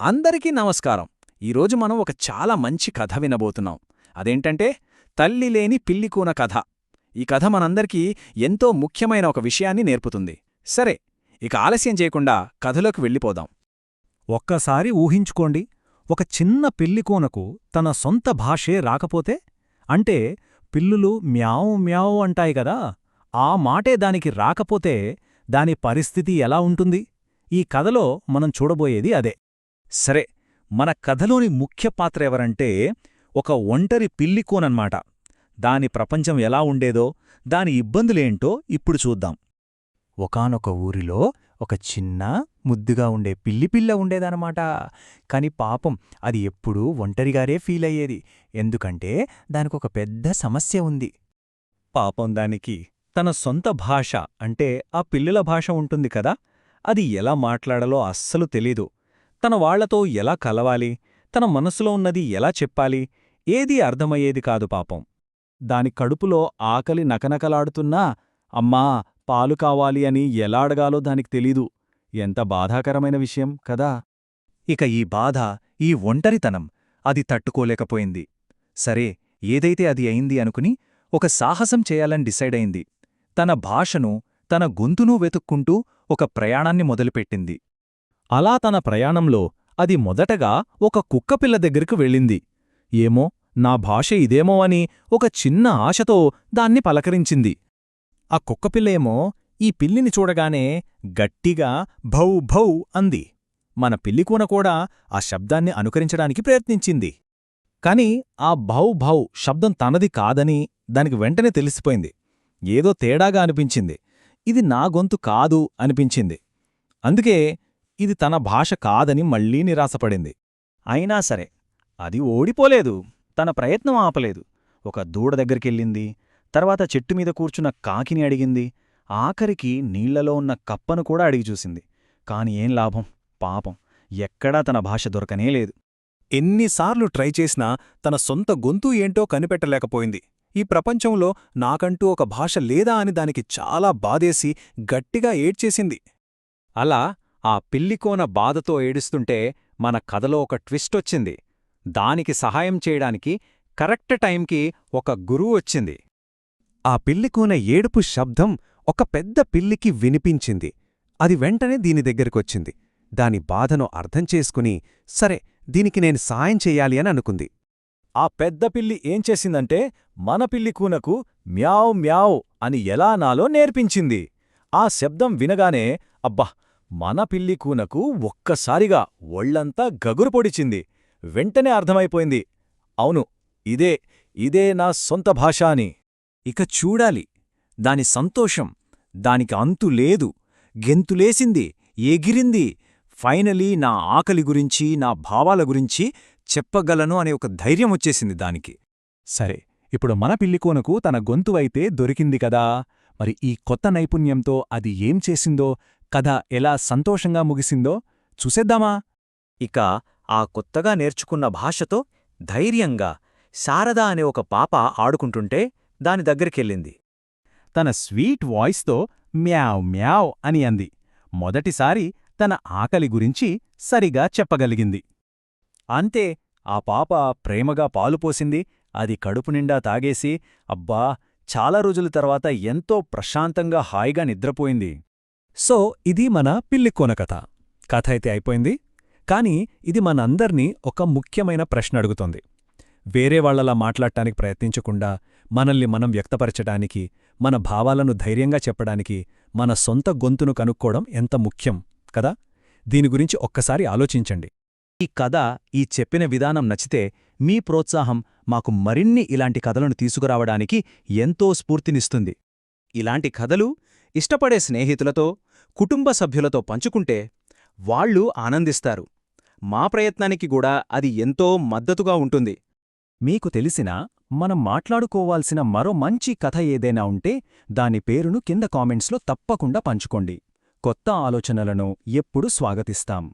అందరికీ నమస్కారం. ఈరోజు మనం ఒక చాలా మంచి కథ వినబోతున్నాం. అదేంటంటే తల్లి లేని పిల్లికూన కథ. ఈ కథ మనందరికీ ఎంతో ముఖ్యమైన ఒక విషయాన్ని నేర్పుతుంది. సరే ఇక ఆలస్యం చేయకుండా కథలోకి వెళ్ళిపోదాం. ఒక్కసారి ఊహించుకోండి ఒక చిన్న పిల్లికోనకు తన సొంత భాషే రాకపోతే అంటే పిల్లులు మ్యావు మ్యావు అంటాయి కదా ఆ మాటే దానికి రాకపోతే దాని పరిస్థితి ఎలా ఉంటుంది? ఈ కథలో మనం చూడబోయేది అదే. సరే మన కథలోని ముఖ్య పాత్ర ఎవరంటే ఒక ఒంటరి పిల్లికోనన్మాట దాని ప్రపంచం ఎలా ఉండేదో దాని ఇబ్బందులేంటో ఇప్పుడు చూద్దాం. ఒకానొక ఊరిలో ఒక చిన్న ముద్దుగా ఉండే పిల్లిపిల్ల ఉండేదనమాట కాని పాపం అది ఎప్పుడూ ఒంటరిగారే ఫీల్ అయ్యేది ఎందుకంటే దానికొక పెద్ద సమస్య ఉంది. పాపం దానికి తన సొంత భాష అంటే ఆ పిల్లుల భాష ఉంటుంది కదా అది ఎలా మాట్లాడాలో అస్సలు తెలీదు. తన వాళ్ళతో ఎలా కలవాలి? తన మనసులో ఉన్నది ఎలా చెప్పాలి? ఏదీ అర్థమయ్యేది కాదు పాపం. దాని కడుపులో ఆకలి నకనకలాడుతున్నా అమ్మా పాలు కావాలి అని ఎలా అడగాలో దానికి తెలీదు. ఎంత బాధాకరమైన విషయం కదా? ఇక ఈ బాధ ఈ ఒంటరితనం అది తట్టుకోలేకపోయింది. సరే ఏదైతే అది అయింది అనుకుని ఒక సాహసం చేయాలని డిసైడైంది తన భాషను తన గొంతునూ వెతుక్కుంటూ ఒక ప్రయాణాన్ని మొదలుపెట్టింది. అలా తన ప్రయాణంలో అది మొదటగా ఒక కుక్కపిల్ల దగ్గరికి వెళ్ళింది. ఏమో నా భాష ఇదేమో అని ఒక చిన్న ఆశతో దాన్ని పలకరించింది. ఆ కుక్కపిల్లేమో ఈ పిల్లిని చూడగానే గట్టిగా భౌ భౌ అంది. మన పిల్లికూన కూడా ఆ శబ్దాన్ని అనుకరించడానికి ప్రయత్నించింది. కాని ఆ భౌ భౌ శబ్దం తనది కాదని దానికి వెంటనే తెలిసిపోయింది. ఏదో తేడాగా అనిపించింది. ఇది నా గొంతు కాదు అనిపించింది. అందుకే ఇది తన భాష కాదని మళ్ళీ నిరాశపడింది. అయినా సరే అది ఓడిపోలేదు. తన ప్రయత్నం ఆపలేదు. ఒక దూడ దగ్గరికెళ్ళింది. తర్వాత చెట్టుమీద కూర్చున్న కాకిని అడిగింది. ఆఖరికి నీళ్ళలో ఉన్న కప్పను కూడా అడిగి చూసింది. కాని ఏం లాభం? పాపం. ఎక్కడా తన భాష దొరకనేలేదు ఎన్నిసార్లు ట్రై చేసినా తన సొంత గొంతు ఏంటో కనిపెట్టలేకపోయింది. ఈ ప్రపంచంలో నాకంటూ ఒక భాష లేదా అని దానికి చాలా బాధేసి గట్టిగా ఏడ్చేసింది. అలా ఆ పిల్లికోన బాధతో ఏడుస్తుంటే మన కథలో ఒక ట్విస్టొచ్చింది దానికి సహాయం చేయడానికి కరెక్ట్ టైంకి ఒక గురువు వచ్చింది. ఆ పిల్లికోన ఏడుపు శబ్దం ఒక పెద్ద పిల్లికి వినిపించింది. అది వెంటనే దీని దగ్గరికొచ్చింది. దాని బాధను అర్థం చేసుకుని సరే దీనికి నేను సాయం చెయ్యాలి అని అనుకుంది. ఆ పెద్ద పిల్లి ఏం చేసిందంటే మన పిల్లికూనకు మ్యావ్ మ్యావ్ అని ఎలా నాలో నేర్పించింది. ఆ శబ్దం వినగానే అబ్బా మన పిల్లికూనకు ఒక్కసారిగా ఒళ్ళంతా గగురు పొడిచింది వెంటనే అర్థమైపోయింది. అవును ఇదే ఇదే నా సొంత భాష అని ఇక చూడాలి. దాని సంతోషం దానికి అంతు లేదు. గెంతులేసింది ఎగిరింది. ఫైనలీ నా ఆకలి గురించి నా భావాల గురించి చెప్పగలను అనే ఒక ధైర్యం వచ్చేసింది దానికి. సరే ఇప్పుడు మన పిల్లికోనకు తన గొంతువైతే దొరికింది కదా. మరి ఈ కొత్త నైపుణ్యంతో అది ఏం చేసిందో కథ ఎలా సంతోషంగా ముగిసిందో చూసేద్దామా? ఇక ఆ కొత్తగా నేర్చుకున్న భాషతో ధైర్యంగా శారదా అనే ఒక పాప ఆడుకుంటుంటే దాని దగ్గరికెళ్ళింది. తన స్వీట్ వాయిస్తో మ్యావ్ మ్యావ్ అని అంది. మొదటిసారి తన ఆకలి గురించి సరిగా చెప్పగలిగింది. అంతే ఆ పాప ప్రేమగా పాలుపోసింది అది కడుపు నిండా తాగేసి అబ్బా చాలా రోజుల తర్వాత ఎంతో ప్రశాంతంగా హాయిగా నిద్రపోయింది. సో ఇది మన పిల్లికోన కథ. కథ అయితే అయిపోయింది. కాని ఇది మనందర్నీ ఒక ముఖ్యమైన ప్రశ్న అడుగుతోంది. వేరే వాళ్ళలా మాట్లాడటానికి ప్రయత్నించకుండా మనల్ని మనం వ్యక్తపరచడానికి మన భావాలను ధైర్యంగా చెప్పడానికి మన సొంత గొంతును కనుక్కోవడం ఎంత ముఖ్యం కదా? దీని గురించి ఒక్కసారి ఆలోచించండి. ఈ కథ ఈ చెప్పిన విధానం నచ్చితే మీ ప్రోత్సాహం మాకు మరిన్ని ఇలాంటి కథలను తీసుకురావడానికి ఎంతో స్ఫూర్తినిస్తుంది. ఇలాంటి కథలు ఇష్టపడే స్నేహితులతో కుటుంబ సభ్యులతో పంచుకుంటే వాళ్ళు ఆనందిస్తారు. మా ప్రయత్నానికి కూడా అది ఎంతో మద్దతుగా ఉంటుంది. మీకు తెలిసినా మనం మాట్లాడుకోవాల్సిన మరో మంచి కథ ఏదైనా ఉంటే దాని పేరును కింద కామెంట్స్లో తప్పకుండా పంచుకోండి. కొత్త ఆలోచనలను ఎప్పుడు స్వాగతిస్తాం.